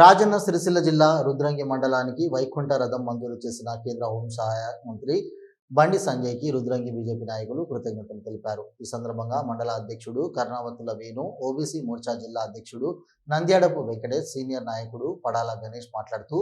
రాజన్న సిరిసిల్ల జిల్లా రుద్రంగి మండలానికి వైకుంఠ రథం మంజూరు చేసిన కేంద్ర హోంశాఖ మంత్రి బండి సంజయ్కి రుద్రంగి బీజేపీ నాయకులు కృతజ్ఞతలు తెలిపారు. ఈ సందర్భంగా మండల అధ్యక్షుడు కర్ణావతుల వేణు ఓబీసీ మోర్చా జిల్లా అధ్యక్షుడు నంద్యాడపు వెంకటేష్ సీనియర్ నాయకుడు పడాల గణేష్ మాట్లాడుతూ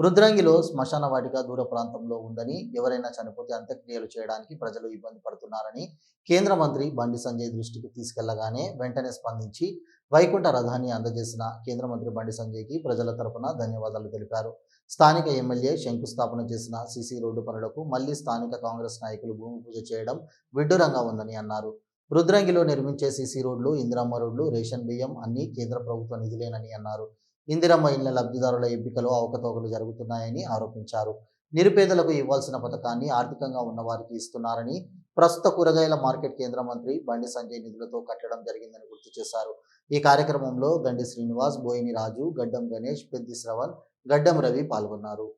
రుద్రంగిలో శ్మశాన వాటిక దూర ప్రాంతంలో ఉందని ఎవరైనా చనిపోతే అంత్యక్రియలు చేయడానికి ప్రజలు ఇబ్బంది పడుతున్నారని కేంద్ర మంత్రి బండి సంజయ్ దృష్టికి తీసుకెళ్ళగానే వెంటనే స్పందించి వైకుంఠ రథాన్ని అందజేసిన కేంద్ర మంత్రి బండి సంజయ్కి ప్రజల తరపున ధన్యవాదాలు తెలిపారు. స్థానిక ఎమ్మెల్యే శంకుస్థాపన చేసిన సీసీ రోడ్డు పనులకు మళ్ళీ స్థానిక కాంగ్రెస్ నాయకులు భూమి పూజ చేయడం విడ్డూరంగా ఉందని అన్నారు. రుద్రంగిలో నిర్మించే సీసీ రోడ్లు ఇందిరమ్మ రోడ్లు రేషన్ బియ్యం అన్ని కేంద్ర ప్రభుత్వ నిధులేనని అన్నారు. ఇందిరమ్మ ఇళ్ళ లబ్ధిదారుల ఎంపికలో అవకతవకలు జరుగుతున్నాయని ఆరోపించారు. నిరుపేదలకు ఇవ్వాల్సిన పథకాన్ని ఆర్థికంగా ఉన్న వారికి ఇస్తున్నారని ప్రస్తుత కూరగాయల మార్కెట్ కేంద్ర మంత్రి బండి సంజయ్ నిధులతో కట్టడం జరిగిందని గుర్తు చేశారు. ఈ కార్యక్రమంలో గండి శ్రీనివాస్ బోయిని రాజు గడ్డం గణేష్ పెద్ది శ్రవణ్ గడ్డం రవి పాల్గొన్నారు.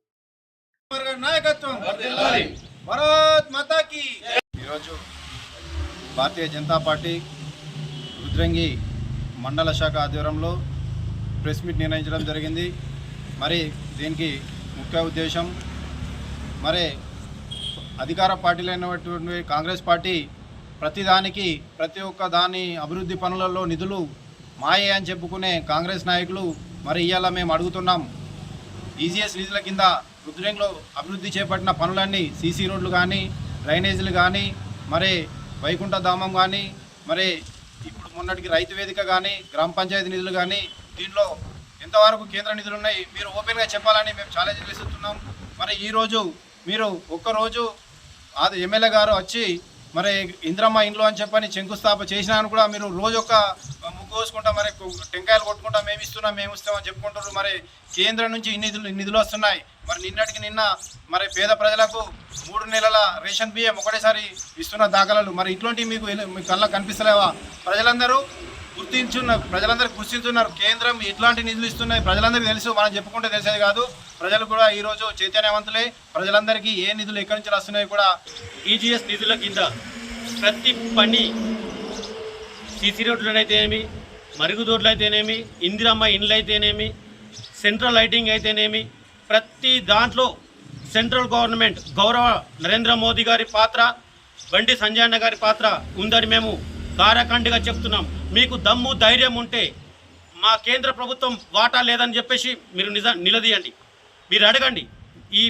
ఈరోజు భారతీయ జనతా పార్టీ రుద్రంగి మండల శాఖ ఆధ్వర్యంలో ప్రెస్ మీట్ నిర్ణయించడం జరిగింది. మరి దీనికి ముఖ్య ఉద్దేశం మరి అధికార పార్టీలైనటువంటి కాంగ్రెస్ పార్టీ ప్రతిదానికి ప్రతి ఒక్క దాని అభివృద్ధి పనులలో నిధులు మాయే అని చెప్పుకునే కాంగ్రెస్ నాయకులు మరి ఇవాళ మేము అడుగుతున్నాం. ఈజీఎస్ నిధుల కింద రుద్రంగిలో అభివృద్ధి చేపట్టిన పనులన్నీ సీసీ రోడ్లు కానీ డ్రైనేజీలు కానీ మరి వైకుంఠ ధామం కానీ మరి ఇప్పుడు మొన్నటికి రైతు వేదిక కానీ గ్రామ పంచాయతీ నిధులు కానీ దీనిలో ఎంతవరకు కేంద్ర నిధులు ఉన్నాయి మీరు ఓపెన్గా చెప్పాలని మేము ఛాలెంజ్ చేస్తున్నాం. మరి ఈరోజు మీరు ఒక్కరోజు అది ఎమ్మెల్యే గారు వచ్చి మరి ఇంద్రమ్మ ఇంట్లో అని చెప్పని శంకుస్థాపన చేసినాను అని కూడా మీరు రోజు ఒక ముగ్గు కోసుకుంటా మరి టెంకాయలు కొట్టుకుంటా మేము ఇస్తున్నాం మేము ఇస్తామని చెప్పుకుంటారు మరి కేంద్రం నుంచి నిధులు నిధులు వస్తున్నాయి. మరి నిన్నటికి నిన్న మరి పేద ప్రజలకు మూడు నెలల రేషన్ బియ్యం ఒకటేసారి ఇస్తున్న దాఖలాలు. మరి ఇట్లాంటివి మీకు మీ కళ్ళ కనిపిస్తలేవా? ప్రజలందరూ గుర్తించున్నారు ప్రజలందరూ గుర్తించున్నారు. కేంద్రం ఇట్లాంటి నిధులు ఇస్తున్నాయి? ప్రజలందరికీ తెలుసు మనం చెప్పుకుంటే తెలిసేది కాదు. ప్రజలు కూడా ఈరోజు చైతన్యవంతులే. ప్రజలందరికీ ఏ నిధులు ఎక్కడి నుంచి వస్తున్నాయి కూడా ఈజీఎస్ నిధుల కింద ప్రతి పని సీసీ రోడ్లు అయితేనేమి మరుగుదొడ్లు అయితేనేమి ఇందిరమ్మ ఇండ్లు అయితేనేమి సెంట్రల్ లైటింగ్ అయితేనేమి ప్రతి దాంట్లో సెంట్రల్ గవర్నమెంట్ గౌరవ నరేంద్ర మోదీ గారి పాత్ర బండి సంజయన్న గారి పాత్ర ఉందని మేము కారఖండిగా చెప్తున్నాం. మీకు దమ్ము ధైర్యం ఉంటే మా కేంద్ర ప్రభుత్వం వాటా లేదని చెప్పేసి మీరు నిజ నిలదీయండి. మీరు అడగండి. ఈ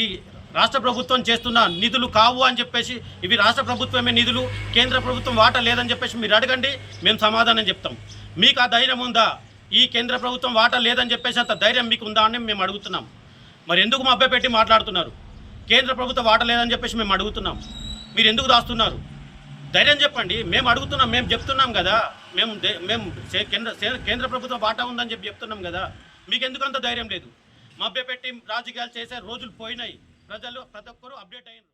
ఈ రాష్ట్ర ప్రభుత్వం చేస్తున్న నిధులు కావు అని చెప్పేసి ఇవి రాష్ట్ర ప్రభుత్వమే నిధులు కేంద్ర ప్రభుత్వం వాటా లేదని చెప్పేసి మీరు అడగండి మేము సమాధానం చెప్తాం. మీకు ఆ ధైర్యం ఉందా? ఈ కేంద్ర ప్రభుత్వం వాటా లేదని చెప్పేసి అంత ధైర్యం మీకు ఉందా అని మేము అడుగుతున్నాం. మరి ఎందుకు మా పెట్టి మాట్లాడుతున్నారు? కేంద్ర ప్రభుత్వం వాటా లేదని చెప్పేసి మేము అడుగుతున్నాం. మీరు ఎందుకు దాస్తున్నారు? ధైర్యం చెప్పండి మేము అడుగుతున్నాం మేము చెప్తున్నాం కదా. మేము మేము కేంద్ర కేంద్ర ప్రభుత్వం వాటా ఉందని చెప్పి చెప్తున్నాం కదా. మీకు ఎందుకు అంత ధైర్యం లేదు? మభ్యపెట్టి రాజకీయాలు చేసే రోజులు పోయినాయి. ప్రజలు ప్రతి ఒక్కరూ అప్డేట్ అయ్యారు